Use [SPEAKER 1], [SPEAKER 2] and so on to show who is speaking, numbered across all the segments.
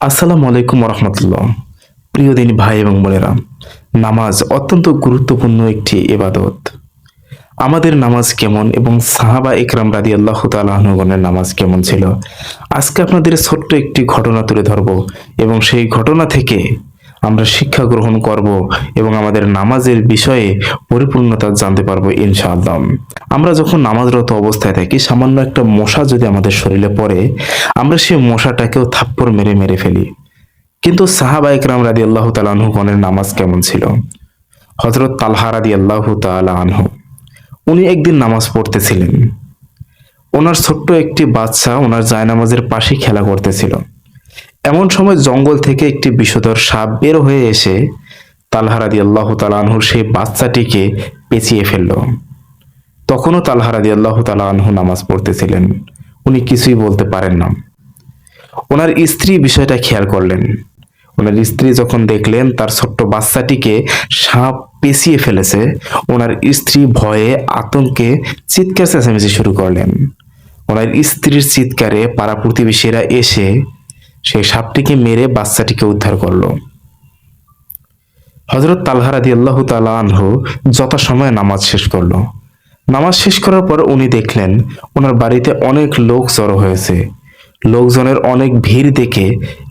[SPEAKER 1] আসসালামু আলাইকুম রহমতুল্লাহ প্রিয় দিন ভাই এবং বোনেরা, নামাজ অত্যন্ত গুরুত্বপূর্ণ একটি এবাদত আমাদের নামাজ কেমন এবং সাহাবা ইকরাম রাদি আল্লাহ তালগণের নামাজ কেমন ছিল? আজকে আপনাদের ছোট্ট একটি ঘটনা তুলে ধরব এবং সেই ঘটনা থেকে আমরা শিক্ষা গ্রহণ করব এবং আমাদের নামাজের বিষয়ে পরিপূর্ণতা জানতে পারব ইনশাআল্লাহ। আমরা যখন নামাজরত অবস্থায় থাকি, সামান্য একটা মশা যদি আমাদের শরীরে পড়ে, আমরা সেই মশাটাকেও থাপ্পড় মেরে মেরে ফেলি। কিন্তু সাহাবা ইকরাম রাদি আল্লাহ তালাহগণের নামাজ কেমন ছিল? হজরত তালহা রাদি আল্লাহ আনহু, উনি একদিন নামাজ পড়তেছিলেন। ওনার ছোট্ট একটি বাচ্চা ওনার জায়নামাজের পাশে খেলা করতেছিল। এমন সময় জঙ্গল থেকে একটি বিষধর সাপ বের হয়ে এসে তালহারাদি আল্লাহ তালানহুর সেই বাচ্চাটিকে পেঁচিয়ে ফেলল। তখনও তালহারাদি আল্লাহ তালানহু নামাজ পড়তেছিলেন। উনি কিছুই বলতে পারেন না। ওনার স্ত্রী বিষয়টা খেয়াল করলেন। ওনার স্ত্রী যখন দেখলেন তার ছোট্ট বাচ্চাটিকে সাপ পেঁচিয়ে ফেলেছে, ওনার স্ত্রী ভয়ে আতঙ্কে চিৎকার চেঁচামেচি শুরু করলেন। ওনার স্ত্রীর চিৎকারে পাড়া প্রতিবেশীরা এসে সেই সাপটিকে মেরে বাচ্চাটিকে উদ্ধার করল। হজরত তালহারাদি আল্লাহ তালা আনহু যথাসময়ে নামাজ শেষ করল। নামাজ শেষ করার পর উনি দেখলেন, ওনার বাড়িতে অনেক লোক জড়ো হয়েছে। লোকজনের অনেক ভিড় দেখে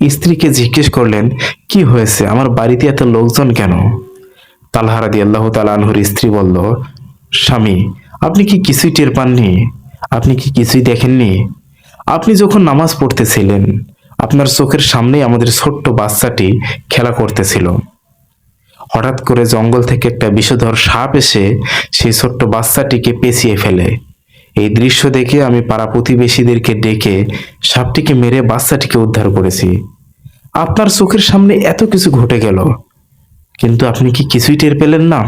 [SPEAKER 1] স্ত্রীকে জিজ্ঞেস করলেন, কি হয়েছে? আমার বাড়িতে এত লোকজন কেন? তালহারাদি আল্লাহ তালানহুর স্ত্রী বলল, স্বামী, আপনি কি কিছুই টের পাননি? আপনি কি কিছুই দেখেননি? আপনি যখন নামাজ পড়তেছিলেন আপনার চোখের সামনেই আমাদের ছোট্ট বাচ্চাটি খেলা করতেছিল। হঠাৎ করে জঙ্গল থেকে একটা বিষধর সাপ এসে সেই ছোট্ট বাচ্চাটিকে পেঁচিয়ে ফেলে। এই দৃশ্য দেখে আমি পাড়া প্রতিবেশীদেরকে ডেকে সাপটিকে মেরে বাচ্চাটিকে উদ্ধার করেছি। আপনার চোখের সামনে এত কিছু ঘটে গেল, কিন্তু আপনি কি কিছুই টের পেলেন না?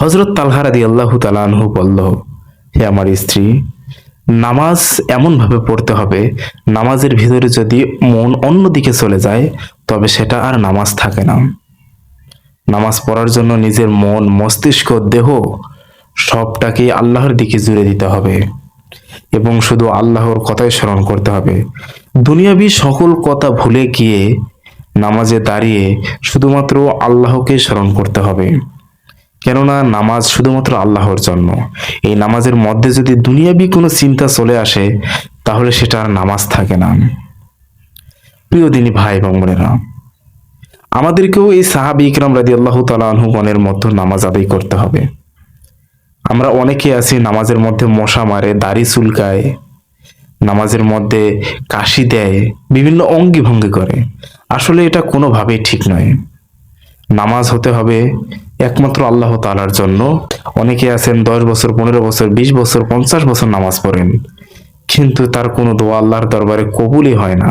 [SPEAKER 1] হজরত তালহারাদি আল্লাহ তালানহু বলল, হে আমার স্ত্রী নামাজ এমনভাবে পড়তে হবে, নামাজের ভিতরে যদি মন অন্যদিকে চলে যায়, তবে সেটা আর নামাজ থাকে না। নামাজ পড়ার জন্য নিজের মন, মস্তিষ্ক, দেহ সবটাকে আল্লাহর দিকে জুড়ে দিতে হবে এবং শুধু আল্লাহর কথাই স্মরণ করতে হবে। দুনিয়াবি সকল কথা ভুলে গিয়ে নামাজে দাঁড়িয়ে শুধুমাত্র আল্লাহকে স্মরণ করতে হবে। কেননা নামাজ শুধুমাত্র আল্লাহর জন্য। এই নামাজের মধ্যে যদি দুনিয়াবি কোনো চিন্তা চলে আসে, তাহলে সেটা আর নামাজ থাকে না। প্রিয় দিনী ভাই এবং বোনেরা, আমাদেরকেও এই সাহাবি ইকরাম রাদি আল্লাহ তালাহগণের মতো নামাজ আদায় করতে হবে। আমরা অনেকে আছি নামাজের মধ্যে মশা মারে, দাড়ি চুলকায়, নামাজের মধ্যে কাশি দেয়, বিভিন্ন অঙ্গি ভঙ্গি করে। আসলে এটা কোনোভাবেই ঠিক নয়। নামাজ হতে হবে একমাত্র আল্লাহ তালার জন্য। অনেকে আছেন দশ বছর, পনেরো বছর, বিশ বছর, পঞ্চাশ বছর নামাজ পড়েন। কিন্তু তার কোনো দোয়া আল্লাহর দরবারে কবুলই হয় না।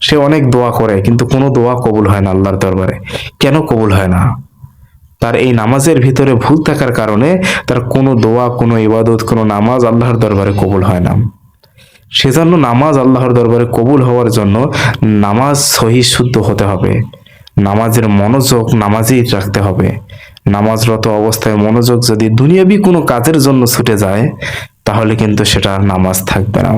[SPEAKER 1] সে অনেক দোয়া করে, কিন্তু কোনো দোয়া কবুল হয় না আল্লাহর দরবারে। কেন কবুল হয় না? তার এই নামাজের ভিতরে ভুল থাকার কারণে তার কোনো দোয়া, কোনো ইবাদত, কোনো নামাজ আল্লাহর দরবারে কবুল হয় না। সেজন্য নামাজ আল্লাহর দরবারে কবুল হওয়ার জন্য নামাজ সহি শুদ্ধ হতে হবে। নামাজের মনোযোগ নামাজেই রাখতে হবে। নামাজরত অবস্থায় মনোযোগ যদি দুনিয়াবি কোনো কাজের জন্য ছুটে যায়, তাহলে কিন্তু সেটা নামাজ থাকবে না।